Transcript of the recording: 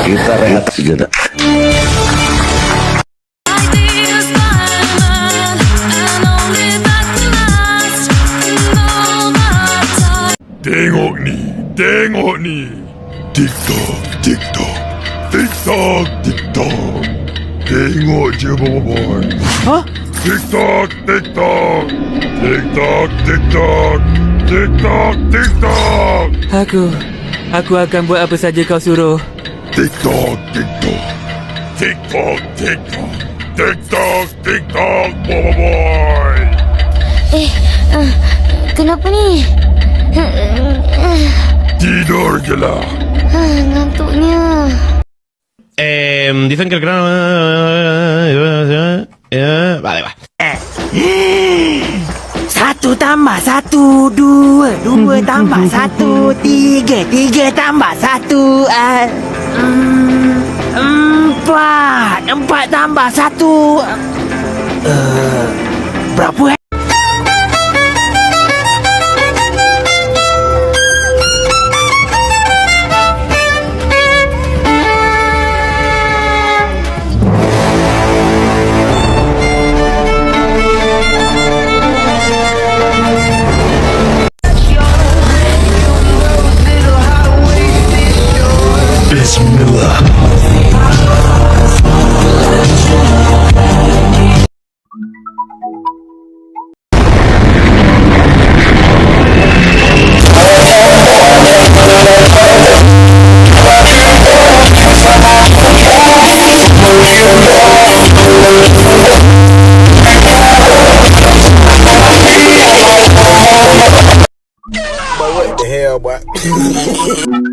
Kita rehat sejenak. Tengok ni, tengok ni. TikTok, TikTok. TikTok, TikTok. Tengok je bawa boy. Hah? TikTok, TikTok. TikTok, TikTok. TikTok, TikTok. Aku, aku akan buat apa saja kau suruh. TikTok, TikTok. TikTok, TikTok. TikTok, TikTok, Bobo Boy. Eh, uh, kenapa ni? Tidur je lah. Ah, ngantuknya. Eh, dicen que el grano... Eh, vale, va. Satu tambah satu Dua Dua tambah satu Tiga Tiga tambah satu uh, Empat. Empat tambah satu Dennis Miller. But what the hell, boy?